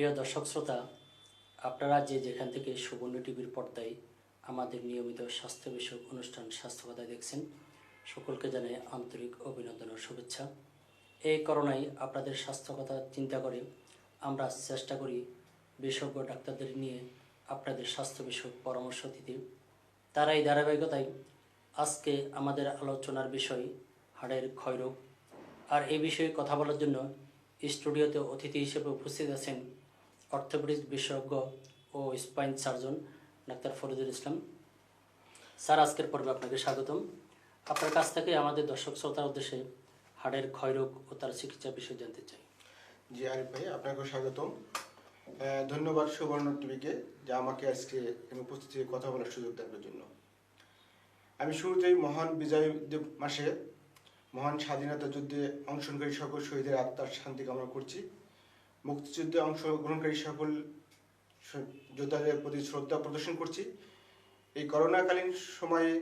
প্রিয় দর্শক শ্রোতা, আপনারা যে যেখান থেকে সুবর্ণ টিভির পর্দায় আমাদের নিয়মিত স্বাস্থ্য বিষয়ক অনুষ্ঠান স্বাস্থ্য কথায় দেখছেন, সকলকে জানাই আন্তরিক অভিনন্দন ও শুভেচ্ছা। এই করোনায় আপনাদের স্বাস্থ্য কথা চিন্তা করে আমরা চেষ্টা করি বিশেষজ্ঞ ডাক্তারদের নিয়ে আপনাদের স্বাস্থ্য বিষয়ক পরামর্শ দিতে। তার এই ধারাবাহিকতায় আজকে আমাদের আলোচনার বিষয় হাড়ের ক্ষয়রোগ। আর এই বিষয়ে কথা বলার জন্য স্টুডিওতে অতিথি হিসেবে উপস্থিত আছেন অর্থোপেডিক্স বিশেষজ্ঞ ও স্পাইন সার্জন ডাক্তার ফরিদুল ইসলাম। স্যার, আজকের পর্বে আপনাকে স্বাগতম। আপনার কাছ থেকে আমাদের দর্শক শ্রোতার উদ্দেশ্যে হাড়ের ক্ষয়রোগ ও তার চিকিৎসা বিষয়ে জানতে চাই। জি, আরিফ ভাই, আপনাকেও স্বাগতম। ধন্যবাদ সুবর্ণ টিভিকে যে আমাকে আজকে উপস্থিত কথা বলার সুযোগ দেওয়ার জন্য। আমি শুরুতেই মহান বিজয় মাসে মহান স্বাধীনতা যুদ্ধে অংশগ্রহণকারী সকল শহীদের আত্মার শান্তি কামনা করছি। মুক্তিযুদ্ধে অংশগ্রহণকারী সকল যোদ্ধাদের প্রতি শ্রদ্ধা প্রদর্শন করছি। এই করোনাকালীন সময়ে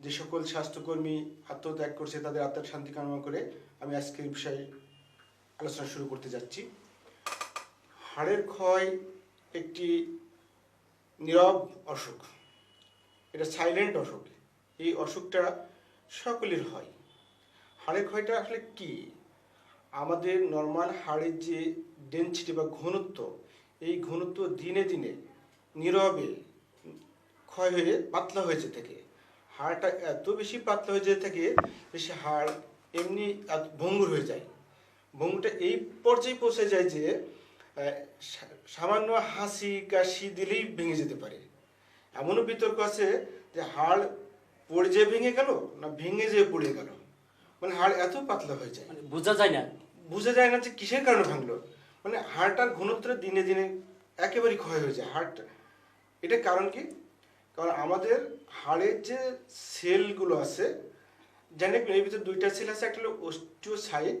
যে সকল স্বাস্থ্যকর্মী আত্মত্যাগ করছে, তাদের আত্মার শান্তি কামনা করে আমি আজকের বিষয়ে আলোচনা শুরু করতে যাচ্ছি। হাড়ের ক্ষয় একটি নীরব অসুখ। এটা সাইলেন্ট অসুখ। এই অসুখটা সকলের হয়। হাড়ের ক্ষয়টা আসলে কি? আমাদের নর্মাল হাড়ের যে ডেনসিটি বা ঘনত্ব, এই ঘনত্ব দিনে দিনে নীরবে ক্ষয় হয়ে পাতলা হয়ে যেতে থাকে। হাড়টা এত বেশি পাতলা হয়ে যেতে থাকে সে হাড় এমনি ভঙ্গুর হয়ে যায়। ভঙ্গুরটা এই পর্যায়ে পৌঁছে যায় যে সামান্য হাসি, কাশি দিলেই ভেঙে যেতে পারে। এমনও বিতর্ক আছে যে হাড় পড়ে যেয়ে ভেঙে গেল না ভেঙে যেয়ে পড়ে গেল। মানে হাড় এত পাতলা হয়ে যায়। মানে বোঝা যায় না বোঝা যায় না যে কিসের কারণে ভাঙলো। মানে হাড়টার ঘনত্ব দিনে দিনে একেবারেই ক্ষয় হয়ে যায়। হাড়টা এটা কারণ কি? কারণ আমাদের হাড়ের যে সেলগুলো আছে জানেন এর ভিতরে দুইটা সেল আছে, একটা হলো অস্টিওসাইট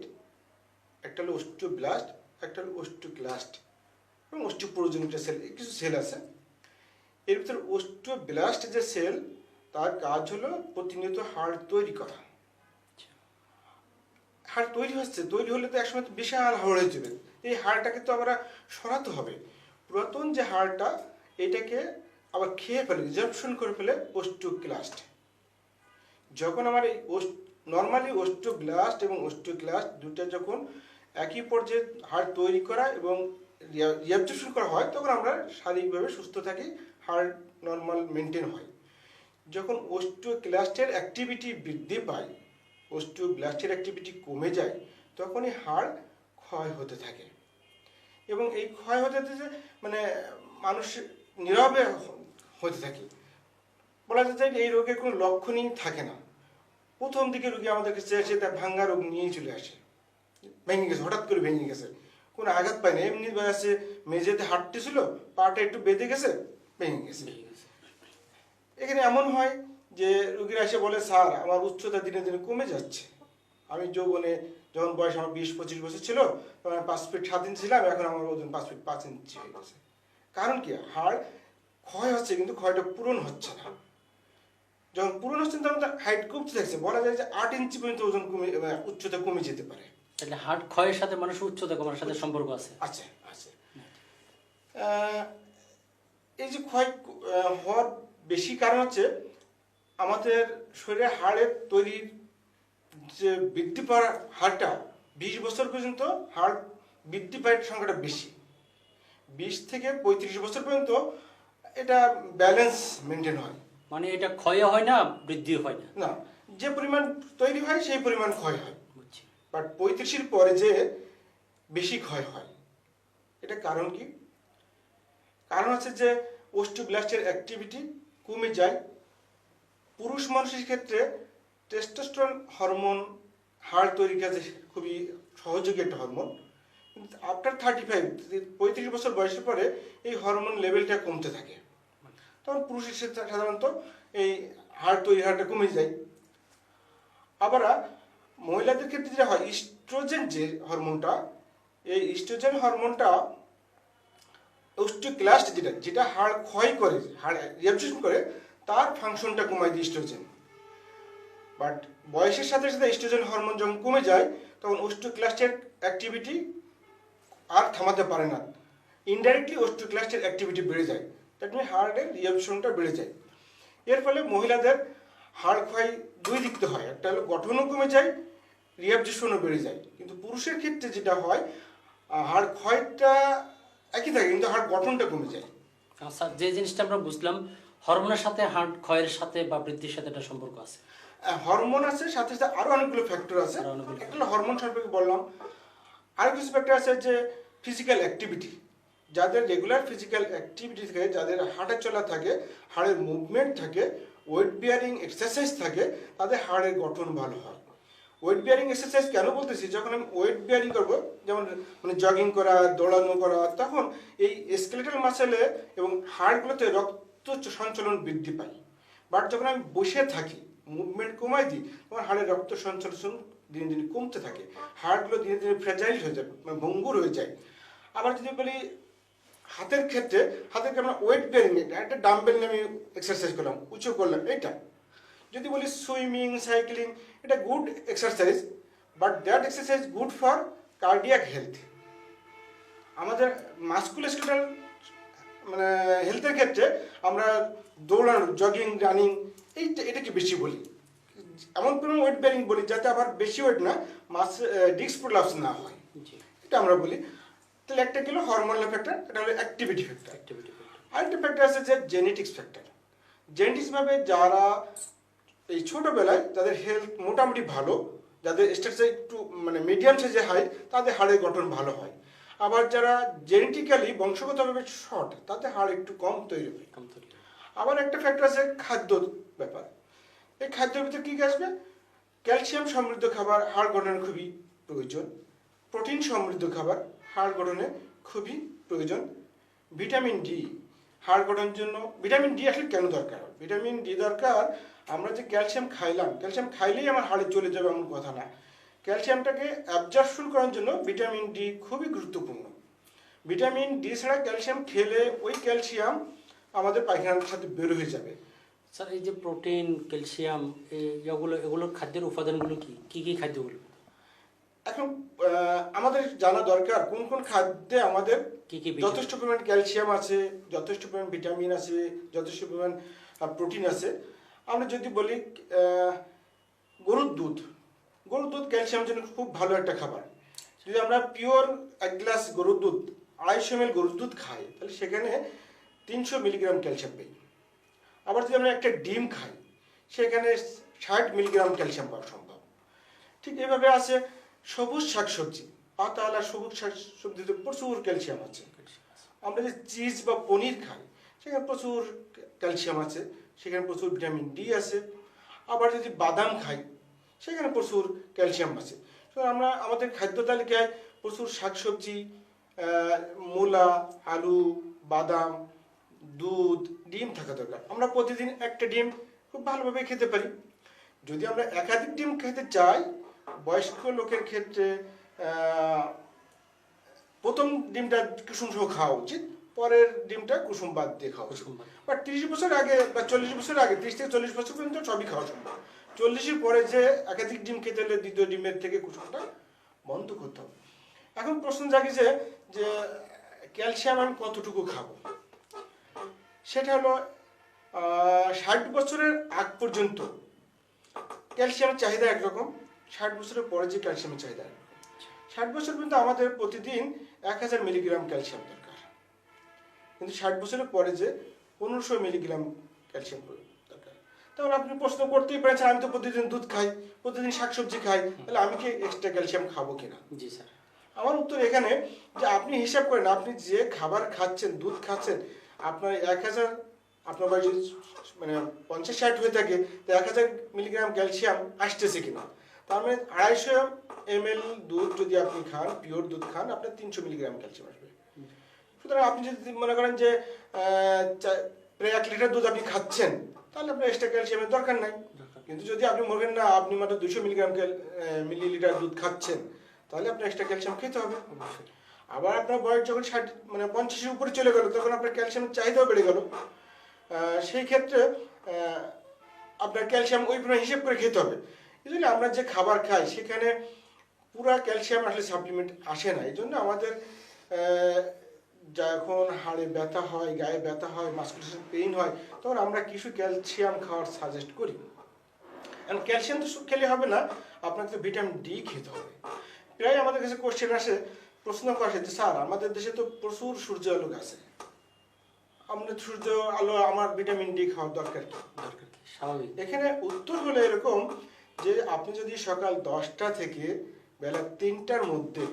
একটা হলো অস্টিওব্লাস্ট একটা হলো অস্টিওক্লাস্ট এবং অস্টিওপ্রোজেনিক সেল কিছু সেল আছে। এর ভিতরে অস্টিওব্লাস্ট যে সেল তার কাজ হলো প্রতিনিয়ত হাড় তৈরি করা। হাড় তৈরি হচ্ছে, তৈরি হলে তো একসময় বিশাল হাড় হয়ে যাবে। এই হাড়টাকে তো আমরা সরাতে হবে। পুরাতন যে হাড়টা, এটাকে আবার খেয়ে ফেলে, রিজার্ভশন করে ফেলে অস্টোক্লাস্ট যখন আমার এই নর্মালি অস্টোব্লাস্ট এবং অস্টোক্লাস্ট দুটো যখন একই পর্যায়ে হাড় তৈরি করা এবং রিঅ্যাবজর্পশন করা হয়, তখন আমরা শারীরিকভাবে সুস্থ থাকি, হাড় নর্মাল মেনটেন হয়। যখন অস্টোক্লাস্টের অ্যাক্টিভিটি বৃদ্ধি পায় অস্টিওব্লাস্টের অ্যাক্টিভিটি কমে যায় তখনই হাড় ক্ষয় হতে থাকে। এবং এই ক্ষয় হতে হতে মানে মানুষ নীরবে হতে থাকে। বলা যেতে এই রোগের কোনো লক্ষণই থাকে না। প্রথম দিকে রোগী আমাদের কাছে এসে তার ভাঙ্গা রোগ নিয়েই চলে আসে। ভেঙে গেছে হঠাৎ করে ভেঙে গেছে। কোনো আঘাত পায়নি এমনি আছে মেঝেতে হাঁটতেছিল পাটা একটু বেঁধে গেছে। ভেঙে গেছে। এখানে এমন হয় যে রুগীরা এসে বলে স্যার আমার উচ্চতা দিনে দিনে কমে যাচ্ছে। আমি যৌবনে যখন বয়স আমার বিশ পঁচিশ বছর ছিল তখন পাঁচ ফিট সাত ইঞ্চি ছিলাম এখন আমার ওজন পাঁচ ফিট পাঁচ ইঞ্চি হয়ে গেছে। কারণ কি? হাড় ক্ষয় হচ্ছে কিন্তু ক্ষয়টা পূরণ হচ্ছে না। যখন পূরণ হচ্ছে তখন তার হাইট কমতে থাকছে। বলা যায় যে আট ইঞ্চি পর্যন্ত ওজন কমে উচ্চতা কমে যেতে পারে। তাহলে হাড় ক্ষয়ের সাথে মানুষের উচ্চতা কমার সাথে সম্পর্ক আছে। আছে আছে। এই যে ক্ষয় হওয়ার বেশি কারণ হচ্ছে আমাদের শরীরে হাড়ের তৈরির যে বৃদ্ধি পাওয়ার হারটা বিশ বছর পর্যন্ত হাড় বৃদ্ধি পাওয়ার সংখ্যাটা বেশি। বিশ থেকে পঁয়ত্রিশ বছর পর্যন্ত এটা ব্যালেন্স মেনটেন হয়। মানে এটা ক্ষয় হয় না বৃদ্ধি হয় না? না যে পরিমাণ তৈরি হয় সেই পরিমাণ ক্ষয় হয়। বাট পঁয়ত্রিশের পরে যে বেশি ক্ষয় হয় এটা কারণ কি? কারণ হচ্ছে যে ওস্টোব্লাস্টের অ্যাক্টিভিটি কমে যায় পুরুষ মানুষের ক্ষেত্রে টেস্টোস্টেরন হরমোন হাড় তৈরির কাজে খুবই সহযোগী একটা হরমোন কিন্তু আফটার থার্টি ফাইভ পঁয়ত্রিশ বছর বয়সের পরে এই হরমোন লেভেলটা কমতে থাকে। তখন পুরুষের ক্ষেত্রে সাধারণত এই হাড় তৈরি হাড়টা কমে যায়। আবার মহিলাদের ক্ষেত্রে যেটা হয় ইস্ট্রোজেন যে হরমোনটা এই ইস্ট্রোজেন হরমোনটা অস্টিওক্লাস্ট যেটা যেটা হাড় ক্ষয় করে, হাড় রিঅ্যাবজর্পশন করে তার ফাংশনটা কমায় দিয়ে ইস্ট্রোজেন বাট বয়সের সাথে সাথে ইস্ট্রোজেন হরমোন যখন কমে যায়, তখন অস্টিওক্লাস্টের অ্যাক্টিভিটি আর থামাতে পারে না। ইনডাইরেক্টলি অস্টিওক্লাস্টের অ্যাক্টিভিটি বেড়ে যায়। দ্যাট মিন হার্টের রিয়াবশনটা বেড়ে যায়। এর ফলে মহিলাদের হাড় ক্ষয় দুই দিক হয়। একটা হলো গঠনও কমে যায় রিয়াবজেশনও বেড়ে যায়। কিন্তু পুরুষের ক্ষেত্রে যেটা হয় হাড় ক্ষয়টা একই থাকে, কিন্তু হাড় গঠনটা কমে যায়। আচ্ছা যে জিনিসটা আমরা বুঝলাম হরমোনের সাথে হার্ট ক্ষয়ের সাথে বা বৃদ্ধির সাথে একটা সম্পর্ক আছে? হরমোন আছে সাথে সাথে আরও অনেকগুলো ফ্যাক্টর আছে। একটা হরমোন সম্পর্কে বললাম। আর কিছু ফ্যাক্টর আছে যে ফিজিক্যাল অ্যাক্টিভিটি যাদের রেগুলার ফিজিক্যাল অ্যাক্টিভিটি থাকে যাদের হাঁটা চলা থাকে হাড়ের মুভমেন্ট থাকে ওয়েট বিয়ারিং এক্সারসাইজ থাকে তাদের হাড়ের গঠন ভালো হয়। ওয়েট বিয়ারিং এক্সারসাইজ কেন বলতেছি? যখন আমি ওয়েট বিয়ারিং করব যেমন মানে জগিং করা দৌড়ানো করা তখন এই স্কেলেটাল মাসেলে এবং হাড়গুলোতে রক্ত সঞ্চালন বৃদ্ধি পায়। বাট যখন আমি বসে থাকি মুভমেন্ট কমাই দিই, তখন হাড়ের রক্ত সঞ্চালন দিনে দিনে কমতে থাকে। হাড়গুলো দিনে দিনে ফ্রেজাইল হয়ে যায় মানে ভঙ্গুর হয়ে যায়। আবার যদি বলি হাতের ক্ষেত্রে হাতের আমরা ওয়েট বেয়ারিং একটা ডাম্বেল নিয়ে আমি এক্সারসাইজ করলাম, উঁচু করলাম এটা যদি বলি সুইমিং সাইক্লিং এটা good exercise but that exercise good for cardiac health আমাদের মাস্কুলাস্কেটাল মানে হেলথের ক্ষেত্রে আমরা দৌড়ানো জগিং রানিং এইটা এটাকে বেশি বলি। এমন পরিমাণ ওয়েট বেয়ারিং বলি যাতে আবার বেশি ওয়েট না মাস ডিস্ক প্রলাপস না হয়। এটা আমরা বলি। তাহলে একটা গেল হরমোনাল ফ্যাক্টর এটা হলো অ্যাক্টিভিটি ফ্যাক্টর অ্যাক্টিভিটি আরেকটা ফ্যাক্টর আছে যে জেনেটিক্স ফ্যাক্টর জেনেটিক্স ভাবে যারা এই ছোটবেলায় তাদের হেলথ মোটামুটি ভালো যাদের স্ট্রাকচার একটু মানে মিডিয়াম সাইজে হাই তাদের হাড়ের গঠন ভালো হয়। আবার যারা জেনেটিক্যালি বংশগতভাবে শর্ট তাতে হাড় একটু কম তৈরি হয়। কম তৈরি আবার একটা ফ্যাক্টর আছে খাদ্য ব্যাপার। এই খাদ্যের ভিতরে কী কী আসবে? ক্যালসিয়াম সমৃদ্ধ খাবার হাড় গঠনের খুবই প্রয়োজন। প্রোটিন সমৃদ্ধ খাবার হাড় গঠনে খুবই প্রয়োজন। ভিটামিন ডি হাড় গঠনের জন্য ভিটামিন ডি আসলে কেন দরকার? ভিটামিন ডি দরকার আমরা যে ক্যালসিয়াম খাইলাম ক্যালসিয়াম খাইলেই আমার হাড়ে চলে যাবে এমন কথা না। ক্যালসিয়ামটাকে অ্যাবজর্পশন করার জন্য ভিটামিন ডি খুবই গুরুত্বপূর্ণ। ভিটামিন ডি ছাড়া ক্যালসিয়াম খেলে ওই ক্যালসিয়াম আমাদের পায়খানার সাথে বের হয়ে যাবে। স্যার এই যে প্রোটিন ক্যালসিয়াম এগুলো এগুলোর খাদ্যের উপাদানগুলো কি? কি কি খাদ্যগুলো? এখন আমাদের জানা দরকার কোন কোন খাদ্যে আমাদের কি কি যথেষ্ট পরিমাণ ক্যালসিয়াম আছে যথেষ্ট পরিমাণ ভিটামিন আছে যথেষ্ট পরিমাণ প্রোটিন আছে। আমরা যদি বলি গরুর দুধ গরুর দুধ ক্যালসিয়ামের জন্য খুব ভালো একটা খাবার। যদি আমরা পিওর এক গ্লাস গরুর দুধ, আড়াইশো এম গরুর দুধ খাই, তাহলে সেখানে তিনশো মিলিগ্রাম ক্যালসিয়াম পাই। আবার যদি আমরা একটা ডিম খাই, সেখানে ষাট মিলিগ্রাম ক্যালসিয়াম পাওয়া সম্ভব। ঠিক এভাবে আছে সবুজ শাকসবজি পাতাওয়ালা সবুজ শাকসবজিতে প্রচুর ক্যালসিয়াম আছে। আমরা যে চিজ বা পনির খাই, সেখানে প্রচুর ক্যালসিয়াম আছে, সেখানে প্রচুর ভিটামিন ডি আছে। আবার যদি বাদাম খাই সেখানে প্রচুর ক্যালসিয়াম আছে। সুতরাং আমরা আমাদের খাদ্য তালিকায় প্রচুর শাকসবজি মূলা আলু বাদাম দুধ ডিম থাকা দরকার। আমরা প্রতিদিন একটা ডিম খুব ভালোভাবে খেতে পারি। যদি আমরা একাধিক ডিম খেতে চাই বয়স্ক লোকের ক্ষেত্রে প্রথম ডিমটা কুসুম সহ খাওয়া উচিত পরের ডিমটা কুসুম বাদ দিয়ে খাওয়া উচিত। বা তিরিশ বছর আগে বা চল্লিশ বছর আগে তিরিশ থেকে চল্লিশ বছর পর্যন্ত সবই খাওয়া সম্ভব। চল্লিশের পরে যে একাধিক ডিম খেতে হলে দ্বিতীয় ডিমের থেকে কুসুমটা বন্ধ করতে হবে। এখন প্রশ্ন জাগিছে যে ক্যালসিয়াম আমি কতটুকু খাব? সেটা হলো ষাট বছরের আগ পর্যন্ত ক্যালসিয়ামের চাহিদা একরকম, ষাট বছরের পরে যে ক্যালসিয়ামের চাহিদা ষাট বছর পর্যন্ত আমাদের প্রতিদিন এক হাজার মিলিগ্রাম ক্যালসিয়াম দরকার। কিন্তু ষাট বছরের পরে যে পনেরোশো মিলিগ্রাম ক্যালসিয়াম তাহলে আপনি প্রশ্ন করতেই পারেন আমি তো প্রতিদিন দুধ খাই প্রতিদিন শাকসবজি খাই তাহলে আমি কি এক্সট্রা ক্যালসিয়াম খাব কিনা? জি স্যার। আমার উত্তর এখানে যে আপনি হিসাব করেন আপনি যে খাবার খাচ্ছেন দুধ খাচ্ছেন আপনার এক হাজার আপনার বাড়ি যদি মানে পঞ্চাশ ষাট হয়ে থাকে তো এক হাজার মিলিগ্রাম ক্যালসিয়াম আসতেছে কিনা? তার মানে আড়াইশো এম এল দুধ যদি আপনি খান পিওর দুধ খান আপনার তিনশো মিলিগ্রাম ক্যালসিয়াম আসবে। সুতরাং আপনি যদি মনে করেন যে প্রায় এক লিটার দুধ আপনি খাচ্ছেন তাহলে আপনার এক্সট্রা ক্যালসিয়ামের দরকার নাই। কিন্তু যদি আপনি মনে করেন না আপনি মাত্র দুশো মিলিগ্রাম মিলিলিটার দুধ খাচ্ছেন তাহলে আপনার এক্সট্রা ক্যালসিয়াম খেতে হবে। আবার আপনার বয়স যখন ষাট মানে পঞ্চাশের উপরে চলে গেল তখন আপনার ক্যালসিয়ামের চাহিদাও বেড়ে গেল। সেই ক্ষেত্রে আপনার ক্যালসিয়াম ওই পরিমাণ হিসেব করে খেতে হবে। এই জন্য আমরা যে খাবার খাই সেখানে পুরা ক্যালসিয়াম আসলে সাপ্লিমেন্ট আসে না। এই জন্য আমাদের যখন হাড়ে ব্যথা হয় গায়ে ব্যথা হয় মাস্কুলেশন পেইন হয় তখন আমরা কিছু ক্যালসিয়াম খাওয়ার সাজেস্ট করি। কারণ ক্যালসিয়াম তো খেলে হবে না আপনাকে তো ভিটামিন ডি খেতে হবে। প্রায় আমাদের কাছে কোশ্চেন আসে প্রশ্ন করা আসে যে স্যার আমাদের দেশে তো প্রচুর সূর্য আলো আছে। আমরা সূর্য আলো আমার ভিটামিন ডি খাওয়ার দরকার কি? দরকার স্বাভাবিক। এখানে উত্তর হলো এরকম যে আপনি যদি সকাল দশটা থেকে বেলা তিনটার মধ্যে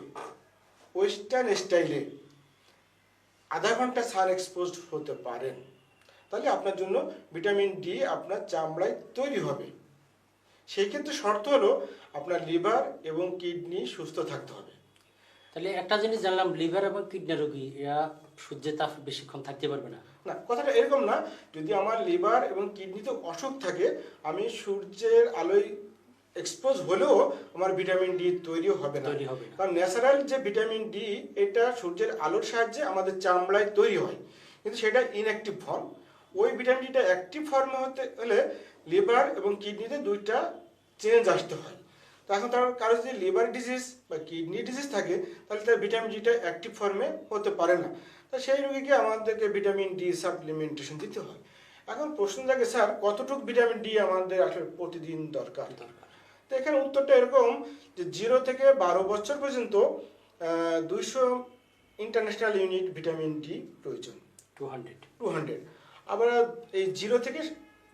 ওয়েস্টার্ন স্টাইলে আধা ঘণ্টা সান এক্সপোজড হতে পারেন তাহলে আপনার জন্য ভিটামিন ডি আপনার চামড়ায় তৈরি হবে। সেই ক্ষেত্রে শর্ত হলো আপনার লিভার এবং কিডনি সুস্থ থাকতে হবে। তাহলে একটা জিনিস জানলাম লিভার এবং কিডনি রোগী এরা সূর্যের তাপ বেশিক্ষণ থাকতে পারবে না। না কথাটা এরকম না যদি আমার লিভার এবং কিডনিতে অসুখ থাকে আমি সূর্যের আলোয় এক্সপোজ হলেও আমার ভিটামিন ডি তৈরি হবে না। তৈরি হবে কারণ ন্যাচারাল যে ভিটামিন ডি এটা সূর্যের আলোর সাহায্যে আমাদের চামড়ায় তৈরি হয়। কিন্তু সেটা ইনঅ্যাক্টিভ ফর্ম ওই ভিটামিন ডিটা অ্যাক্টিভ ফর্মে হতে হলে লিভার এবং কিডনিতে দুইটা চেঞ্জ আসতে হয়। তো এখন তার কারও যদি লিভার ডিজিজ বা কিডনি ডিজিজ থাকে তাহলে তার ভিটামিন ডিটা অ্যাক্টিভ ফর্মে হতে পারে না। তো সেই রোগীকে আমাদেরকে ভিটামিন ডি সাপ্লিমেন্টেশন দিতে হয়। এখন প্রশ্ন থাকে স্যার কতটুকু ভিটামিন ডি আমাদের আসলে প্রতিদিন দরকার? দরকার। এখানে উত্তরটা এরকম যে জিরো থেকে বারো বছর পর্যন্ত দুইশো ইন্টারন্যাশনাল ইউনিট ভিটামিন ডি প্রয়োজন। টু হান্ড্রেড টু হান্ড্রেড আবার এই জিরো থেকে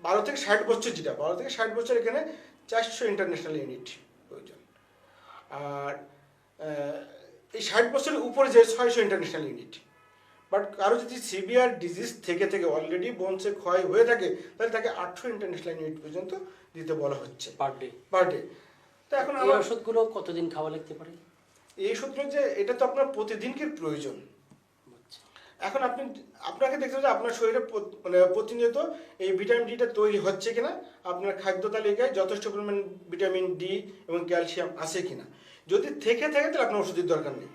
বারো থেকে ষাট বছর যেটা বারো থেকে ষাট বছর এখানে চারশো ইন্টারন্যাশনাল ইউনিট প্রয়োজন। আর এই ষাট বছরের উপরে যে ছয়শো ইন্টারন্যাশনাল ইউনিট বাট কারও যদি সিভিয়ার ডিজিজ থেকে থেকে অলরেডি বোনসে ক্ষয় হয়ে থাকে তাহলে তাকে আটশো ইন্টারন্যাশনাল ইউনিট পর্যন্ত দিতে বলা হচ্ছে। পার ডে পার ডে তো এখন এই ওষুধগুলো কতদিন খাওয়া লাগতে পারে? এই সূত্র যে এটা তো আপনার প্রতিদিনকের প্রয়োজন। আচ্ছা। এখন আপনি আপনাকে দেখতে হবে যে আপনার শরীরে মানে প্রতিনিয়ত এই ভিটামিন ডিটা তৈরি হচ্ছে কিনা আপনার খাদ্য তালিকায় যথেষ্ট পরিমাণ ভিটামিন ডি এবং ক্যালসিয়াম আছে কিনা। যদি থেকে থাকে তাহলে আপনার ওষুধের দরকার নেই।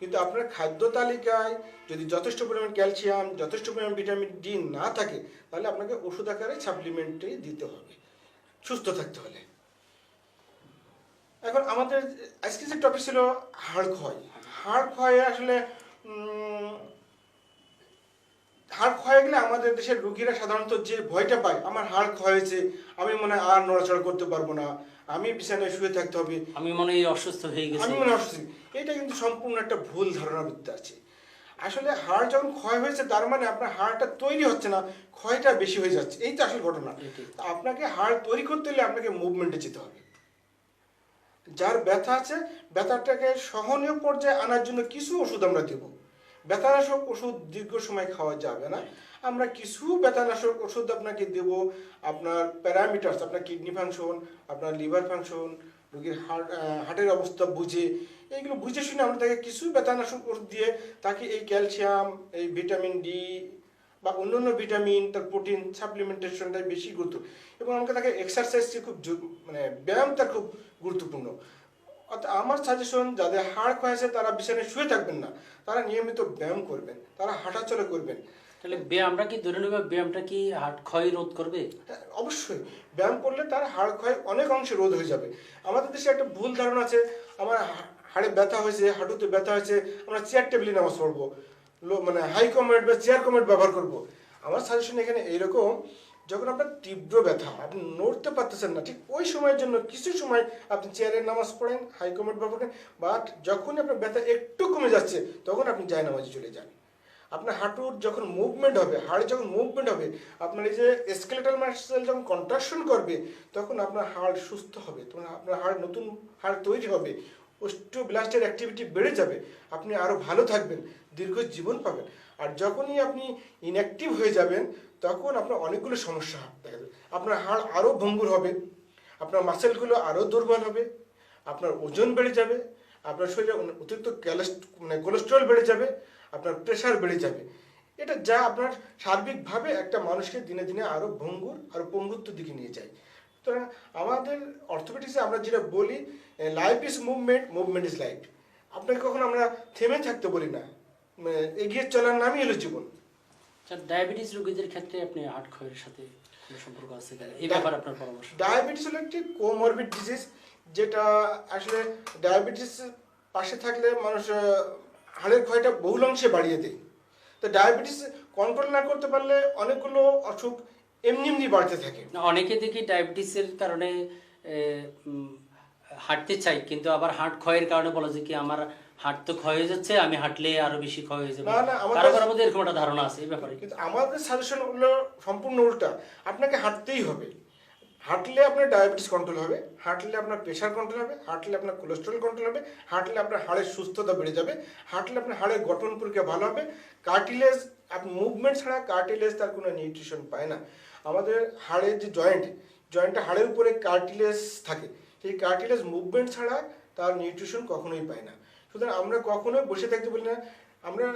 কিন্তু আপনার খাদ্য তালিকায় যদি যথেষ্ট পরিমাণ ক্যালসিয়াম, যথেষ্ট পরিমাণ ভিটামিন ডি না থাকে, তাহলে আপনাকে ওষুধ আকারে সাপ্লিমেন্টারি দিতে হবে। সুস্থ থাকতে হলে। এখন আমাদের আজকে যে টপিক ছিল হাড় ক্ষয়। হাড় ক্ষয়ে আসলে হাড় ক্ষয় গেলে আমাদের দেশের রুগীরা সাধারণত যে ভয়টা পায় আমার হাড় ক্ষয় হয়েছে আমি মনে হয় আর নড়াচড়া করতে পারব না আমি বিছানায় শুয়ে থাকতে হবে। আমি মনে হয় অসুস্থ হয়ে গেছি। আমি মনে অসুস্থ। এটা কিন্তু সম্পূর্ণ একটা ভুল ধারণা ভিত্তি আছে। আসলে হাড় যখন ক্ষয় হয়েছে তার মানে আপনার হাড়টা তৈরি হচ্ছে না ক্ষয়টা বেশি হয়ে যাচ্ছে। এই তো আসল ঘটনা। আপনাকে হাড় তৈরি করতে হলে আপনাকে মুভমেন্টে যেতে হবে। যার ব্যথা আছে ব্যথাটাকে সহনীয় পর্যায়ে আনার জন্য কিছু ওষুধ আমরা দেব। ব্যথানাশক ওষুধ দীর্ঘ সময় খাওয়া যাবে না। আমরা কিছু ব্যথানাশক ওষুধ আপনাকে দেব। আপনার প্যারামিটার্স আপনার কিডনি ফাংশন আপনার লিভার ফাংশন রোগীর হার্ট হার্টের অবস্থা বুঝে, এইগুলো বুঝে শুনে আমরা তাকে কিছু ব্যথানাশক ওষুধ দিয়ে তাকে এই ক্যালসিয়াম এই ভিটামিন ডি বা অন্যান্য ভিটামিন তার প্রোটিন সাপ্লিমেন্টেশনটাই বেশি গুরুত্ব। এবং আমাকে তাকে এক্সারসাইজ খুব মানে ব্যায়াম তার খুব গুরুত্বপূর্ণ। অর্থাৎ আমার সাজেশন যাদের হাড় ক্ষয় আছে তারা বিছানায় শুয়ে থাকবেন না। তারা নিয়মিত ব্যায়াম করবেন। তারা হাঁটাচলা করবেন। তাহলে ব্যায়ামটা কি ধরে নেবে ব্যায়ামটা কি হাড় ক্ষয় রোধ করবে? হ্যাঁ, অবশ্যই। ব্যায়াম করলে তার হাড় ক্ষয় অনেক অংশে রোধ হয়ে যাবে। আমাদের দেশে একটা ভুল ধারণা আছে আমার হাড়ে ব্যথা হয়েছে হাঁটুতে ব্যথা হয়েছে আমরা চেয়ার টেবিলে নামাজ পড়ব। লো- মানে হাই কমেন্ট বা চেয়ার কমেন্ট ব্যবহার করব। আমার সাজেশন এখানে এইরকম যখন আপনার তীব্র ব্যথা হয়, আপনি নড়তে পারতেছেন না, ঠিক ওই সময়ের জন্য কিছু সময় আপনি চেয়ারের নামাজ পড়েন হাই কমেন্ট ব্যবহার করেন বাট যখনই আপনার ব্যথা একটু কমে যাচ্ছে, তখন আপনি যায় নামাজে চলে যান। আপনার হাঁটুর যখন মুভমেন্ট হবে, হাড়ে যখন মুভমেন্ট হবে, আপনার এই যে স্কেলেটাল মাসেল যখন কন্ট্রাকশন করবে, তখন আপনার হাড় সুস্থ হবে, তখন আপনার হাড় নতুন হাড় তৈরি হবে ব্লাস্টের অ্যাক্টিভিটি বেড়ে যাবে, আপনি আরও ভালো থাকবেন, দীর্ঘ জীবন পাবেন। আর যখনই আপনি ইনঅ্যাক্টিভ হয়ে যাবেন তখন আপনার অনেকগুলো সমস্যা দেখা যাবে। আপনার হাড় আরও ভঙ্গুর হবে, আপনার মাসেলগুলো আরও দুর্বল হবে, আপনার ওজন বেড়ে যাবে, আপনার শরীরে অতিরিক্ত মানে কোলেস্ট্রল বেড়ে যাবে, আপনার প্রেশার বেড়ে যাবে। এটা যা আপনার সার্বিকভাবে একটা মানুষকে দিনে দিনে আরও ভঙ্গুর আরও পঙ্গুত্ব দিকে নিয়ে যায়। সুতরাং আমাদের অর্থোপেডিক্সে আমরা যেটা বলি life is movement movement is life আপনাকে কখনো আমরা থেমে থাকতে বলি না। মানে এগিয়ে চলার নামই হলো জীবন। আচ্ছা ডায়াবেটিস রোগীদের ক্ষেত্রে আপনি হার্ট ক্ষয়ের সাথে সম্পর্ক আছে এই ব্যাপারে আপনার পরামর্শ। ডায়াবেটিস হলো একটি কোমরবিড ডিজিজ যেটা আসলে ডায়াবেটিস পাশে থাকলে মানুষ হাড়ের ক্ষয়টা বহুল অংশে বাড়িয়ে দেয়। তো ডায়াবেটিস কন্ট্রোল না করতে পারলে অনেকগুলো অসুখ এমনি এমনি বাড়তে থাকে। অনেকে দেখি ডায়াবেটিসের কারণে হাঁটতে চাই কিন্তু আবার হার্ট ক্ষয়ের কারণে বলে যে কি আমার হার্ট তো ক্ষয় হয়ে যাচ্ছে আমি হাঁটলে আরও বেশি ক্ষয় হয়ে যাবে। না, না, আমাদের- কারও কারও মধ্যে এরকম একটা ধারণা আছে এই ব্যাপারে। কিন্তু আমাদের সাজেশন হলো সম্পূর্ণ উল্টা। আপনাকে হাঁটতেই হবে। হাঁটলে আপনার ডায়াবেটিস কন্ট্রোল হবে হাঁটলে আপনার প্রেশার কন্ট্রোল হবে হাঁটলে আপনার কোলেস্ট্রল কন্ট্রোল হবে হাঁটলে আপনার হাড়ের সুস্থতা বেড়ে যাবে হাঁটলে আপনার হাড়ের গঠন প্রক্রিয়া ভালো হবে। কার্টিলেজ আপনি মুভমেন্ট ছাড়া কার্টিলেজ তার কোনো নিউট্রিশন পায় না। আমাদের হাড়ের যে জয়েন্ট জয়েন্টটা হাড়ের উপরে কার্টিলেজ থাকে। সেই কার্টিলেজ মুভমেন্ট ছাড়া তার নিউট্রিশন কখনোই পায় না। সুতরাং আমরা কখনোই বসে থাকতে বলি না। আমরা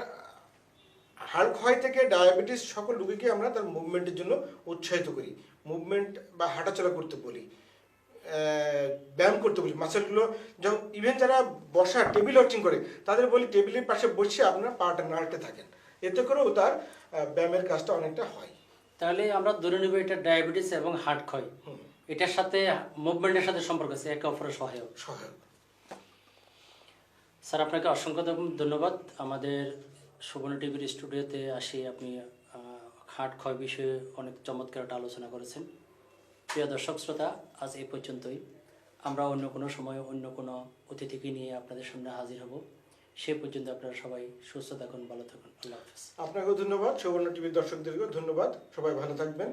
হাড় ক্ষয় থেকে ডায়াবেটিস সকল রোগীকে আমরা তার মুভমেন্টের জন্য উৎসাহিত করি মুভমেন্ট বা হাঁটাচলা করতে বলি ব্যায়াম করতে বলি মাসেলগুলো যখন ইভেন যারা বসা টেবিল ওয়ার্কিং করে তাদের বলি টেবিলের পাশে বসে আপনারা পাটা নাড়তে থাকেন। এতে করেও তার ব্যায়ামের কাজটা অনেকটা হয়। তাহলে আমরা ধরে নেব এটা ডায়াবেটিস এবং হার্ট ক্ষয় এটার সাথে মুভমেন্টের সাথে সম্পর্ক আছে একে অপরের সহায়ক। সহায়ক। স্যার, আপনাকে অসংখ্য ধন্যবাদ। আমাদের সুবর্ণ টিভির স্টুডিওতে আসি আপনি হার্ট ক্ষয় বিষয়ে অনেক চমৎকার একটা আলোচনা করেছেন। প্রিয় দর্শক শ্রোতা, আজ এই পর্যন্তই। আমরা অন্য কোনো সময় অন্য কোনো অতিথিকে নিয়ে আপনাদের সামনে হাজির হব। সে পর্যন্ত আপনারা সবাই সুস্থ থাকুন, ভালো থাকুন। আল্লাহ হাফেজ। আপনাকেও ধন্যবাদ। সুবর্ণ টিভির দর্শকদেরকেও ধন্যবাদ। সবাই ভালো থাকবেন।